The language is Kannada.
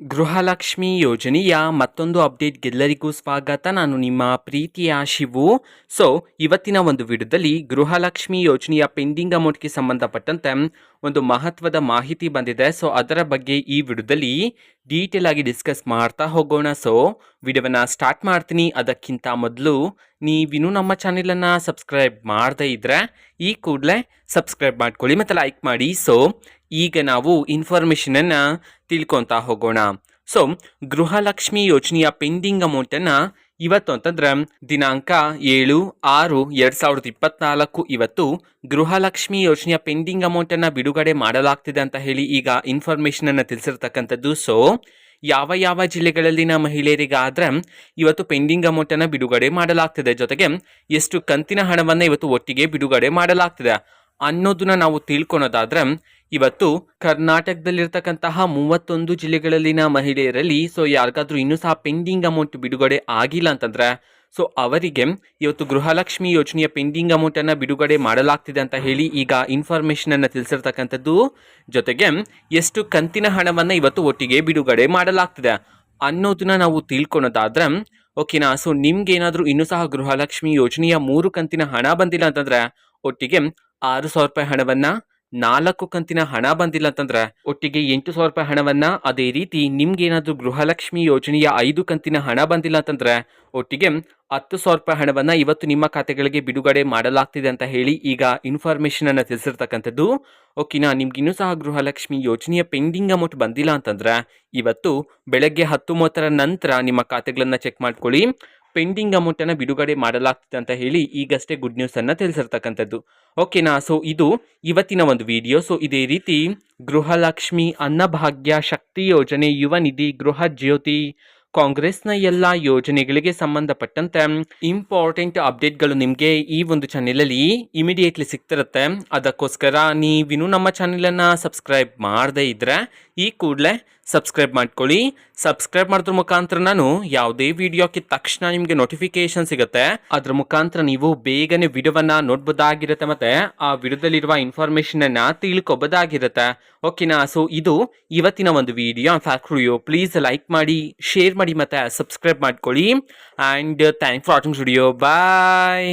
ಗೃಹಲಕ್ಷ್ಮಿ ಯೋಜನೆಯ ಮತ್ತೊಂದು ಅಪ್ಡೇಟ್ಗೆಲ್ಲರಿಗೂ ಸ್ವಾಗತ. ನಾನು ನಿಮ್ಮ ಪ್ರೀತಿಯ ಶಿವು. ಸೊ ಇವತ್ತಿನ ಒಂದು ವಿಡಿಯೋದಲ್ಲಿ ಗೃಹಲಕ್ಷ್ಮಿ ಯೋಜನೆಯ ಪೆಂಡಿಂಗ್ ಅಮೌಂಟ್ಗೆ ಸಂಬಂಧಪಟ್ಟಂತೆ ಒಂದು ಮಹತ್ವದ ಮಾಹಿತಿ ಬಂದಿದೆ. ಸೊ ಅದರ ಬಗ್ಗೆ ಈ ವಿಡಿಯೋದಲ್ಲಿ ಡೀಟೇಲ್ ಆಗಿ ಡಿಸ್ಕಸ್ ಮಾಡ್ತಾ ಹೋಗೋಣ. ಸೊ ವಿಡಿಯೋವನ್ನ ಸ್ಟಾರ್ಟ್ ಮಾಡ್ತೀನಿ. ಅದಕ್ಕಿಂತ ಮೊದಲು ನೀವಿನ್ನೂ ನಮ್ಮ ಚಾನೆಲನ್ನು ಸಬ್ಸ್ಕ್ರೈಬ್ ಮಾಡದೇ ಇದ್ದರೆ ಈ ಕೂಡಲೇ ಸಬ್ಸ್ಕ್ರೈಬ್ ಮಾಡ್ಕೊಳ್ಳಿ ಮತ್ತು ಲೈಕ್ ಮಾಡಿ. ಸೊ ಈಗ ನಾವು ಇನ್ಫಾರ್ಮೇಷನನ್ನು ತಿಳ್ಕೊತಾ ಹೋಗೋಣ. ಸೊ ಗೃಹಲಕ್ಷ್ಮಿ ಯೋಜನೆಯ ಪೆಂಡಿಂಗ್ ಅಮೌಂಟನ್ನು ಇವತ್ತು ಅಂತಂದ್ರೆ ದಿನಾಂಕ ಏಳು ಆರು ಎರಡು ಸಾವಿರದ ಇಪ್ಪತ್ನಾಲ್ಕು ಇವತ್ತು ಗೃಹಲಕ್ಷ್ಮಿ ಯೋಜನೆಯ ಪೆಂಡಿಂಗ್ ಅಮೌಂಟ್ ಅನ್ನ ಬಿಡುಗಡೆ ಮಾಡಲಾಗ್ತಿದೆ ಅಂತ ಹೇಳಿ ಈಗ ಇನ್ಫಾರ್ಮೇಷನನ್ನು ತಿಳಿಸಿರ್ತಕ್ಕಂಥದ್ದು. ಸೊ ಯಾವ ಯಾವ ಜಿಲ್ಲೆಗಳಲ್ಲಿನ ಮಹಿಳೆಯರಿಗಾದ್ರೆ ಇವತ್ತು ಪೆಂಡಿಂಗ್ ಅಮೌಂಟನ್ನು ಬಿಡುಗಡೆ ಮಾಡಲಾಗ್ತಿದೆ. ಜೊತೆಗೆ ಎಷ್ಟು ಕಂತಿನ ಹಣವನ್ನು ಇವತ್ತು ಒಟ್ಟಿಗೆ ಬಿಡುಗಡೆ ಮಾಡಲಾಗ್ತಿದೆ ಅನ್ನೋದನ್ನ ನಾವು ತಿಳ್ಕೊಳೋದಾದ್ರೆ ಇವತ್ತು ಕರ್ನಾಟಕದಲ್ಲಿರ್ತಕ್ಕಂತಹ ಮೂವತ್ತೊಂದು ಜಿಲ್ಲೆಗಳಲ್ಲಿನ ಮಹಿಳೆಯರಲ್ಲಿ ಸೊ ಯಾರಿಗಾದ್ರೂ ಇನ್ನೂ ಸಹ ಪೆಂಡಿಂಗ್ ಅಮೌಂಟ್ ಬಿಡುಗಡೆ ಆಗಿಲ್ಲ ಅಂತಂದ್ರೆ, ಸೊ ಅವರಿಗೆ ಇವತ್ತು ಗೃಹಲಕ್ಷ್ಮಿ ಯೋಜನೆಯ ಪೆಂಡಿಂಗ್ ಅಮೌಂಟನ್ನು ಬಿಡುಗಡೆ ಮಾಡಲಾಗ್ತಿದೆ ಅಂತ ಹೇಳಿ ಈಗ ಇನ್ಫಾರ್ಮೇಷನನ್ನು ತಿಳಿಸಿರ್ತಕ್ಕಂಥದ್ದು. ಜೊತೆಗೆ ಎಷ್ಟು ಕಂತಿನ ಹಣವನ್ನು ಇವತ್ತು ಒಟ್ಟಿಗೆ ಬಿಡುಗಡೆ ಮಾಡಲಾಗ್ತಿದೆ ಅನ್ನೋದನ್ನ ನಾವು ತಿಳ್ಕೊಳೋದಾದ್ರೆ ಓಕೆನಾ ಸೊ ನಿಮ್ಗೆ ಏನಾದರೂ ಇನ್ನೂ ಸಹ ಗೃಹಲಕ್ಷ್ಮಿ ಯೋಜನೆಯ ಮೂರು ಕಂತಿನ ಹಣ ಬಂದಿಲ್ಲ ಅಂತಂದ್ರೆ, ಒಟ್ಟಿಗೆ ಆರು ಸಾವಿರ ರೂಪಾಯಿ ಹಣವನ್ನ ನಾಲ್ಕು ಕಂತಿನ ಹಣ ಬಂದಿಲ್ಲ ಅಂತಂದ್ರೆ ಒಟ್ಟಿಗೆ ಎಂಟು ಸಾವಿರ ರೂಪಾಯಿ ಹಣವನ್ನ ಅದೇ ರೀತಿ ನಿಮ್ಗೆ ಏನಾದರೂ ಗೃಹಲಕ್ಷ್ಮಿ ಯೋಜನೆಯ ಐದು ಕಂತಿನ ಹಣ ಬಂದಿಲ್ಲ ಅಂತಂದ್ರೆ ಒಟ್ಟಿಗೆ ಹತ್ತು ಸಾವಿರ ರೂಪಾಯಿ ಹಣವನ್ನ ಇವತ್ತು ನಿಮ್ಮ ಖಾತೆಗಳಿಗೆ ಬಿಡುಗಡೆ ಮಾಡಲಾಗ್ತಿದೆ ಅಂತ ಹೇಳಿ ಈಗ ಇನ್ಫಾರ್ಮೇಶನ್ ಅನ್ನ ತಿಳಿಸಿರ್ತಕ್ಕಂಥದ್ದು. ಓಕೆನಾ ನಿಮ್ಗೆ ಇನ್ನೂ ಸಹ ಗೃಹಲಕ್ಷ್ಮಿ ಯೋಜನೆಯ ಪೆಂಡಿಂಗ್ ಅಮೌಂಟ್ ಬಂದಿಲ್ಲ ಅಂತಂದ್ರೆ ಇವತ್ತು ಬೆಳಗ್ಗೆ ಹತ್ತು ಮೂವತ್ತರ ನಂತರ ನಿಮ್ಮ ಖಾತೆಗಳನ್ನ ಚೆಕ್ ಮಾಡ್ಕೊಳ್ಳಿ. ಪೆಂಡಿಂಗ್ ಅಮೌಂಟನ್ನು ಬಿಡುಗಡೆ ಮಾಡಲಾಗ್ತಿದೆ ಅಂತ ಹೇಳಿ ಈಗಷ್ಟೇ ಗುಡ್ ನ್ಯೂಸನ್ನು ತಿಳಿಸಿರ್ತಕ್ಕಂಥದ್ದು. ಓಕೆನಾ ಸೊ ಇದು ಇವತ್ತಿನ ಒಂದು ವಿಡಿಯೋ ಸೊ ಇದೇ ರೀತಿ ಗೃಹಲಕ್ಷ್ಮಿ ಅನ್ನಭಾಗ್ಯ ಶಕ್ತಿ ಯೋಜನೆ, ಯುವ ನಿಧಿ, ಗೃಹ ಜ್ಯೋತಿ, ಕಾಂಗ್ರೆಸ್ನ ಎಲ್ಲ ಯೋಜನೆಗಳಿಗೆ ಸಂಬಂಧಪಟ್ಟಂತೆ ಇಂಪಾರ್ಟೆಂಟ್ ಅಪ್ಡೇಟ್ಗಳು ನಿಮಗೆ ಈ ಒಂದು ಚಾನೆಲಲ್ಲಿ ಇಮಿಡಿಯೇಟ್ಲಿ ಸಿಗ್ತಿರುತ್ತೆ. ಅದಕ್ಕೋಸ್ಕರ ನೀವಿನ್ನೂ ನಮ್ಮ ಚಾನೆಲನ್ನು ಸಬ್ಸ್ಕ್ರೈಬ್ ಮಾಡದೇ ಇದ್ದರೆ ಈ ಕೂಡಲೇ ಸಬ್ಸ್ಕ್ರೈಬ್ ಮಾಡ್ಕೊಳ್ಳಿ. ಸಬ್ಸ್ಕ್ರೈಬ್ ಮಾಡಿದ್ರ ಮುಖಾಂತರ ನಾನು ಯಾವುದೇ ವಿಡಿಯೋಕ್ಕೆ ತಕ್ಷಣ ನಿಮಗೆ ನೋಟಿಫಿಕೇಶನ್ ಸಿಗುತ್ತೆ. ಅದ್ರ ಮುಖಾಂತರ ನೀವು ಬೇಗನೆ ವಿಡಿಯೋವನ್ನ ನೋಡ್ಬೋದಾಗಿರುತ್ತೆ ಮತ್ತೆ ಆ ವಿಡಿಯೋದಲ್ಲಿರುವ ಇನ್ಫಾರ್ಮೇಷನನ್ನು ತಿಳ್ಕೊಬೋದಾಗಿರುತ್ತೆ. ಓಕೆನಾ ಸೊ ಇದು ಇವತ್ತಿನ ಒಂದು video fact video please like ಮಾಡಿ ಶೇರ್ ಮಾಡಿ ಮತ್ತೆ ಸಬ್ಸ್ಕ್ರೈಬ್ ಮಾಡ್ಕೊಳ್ಳಿ. And thank for watching studio bye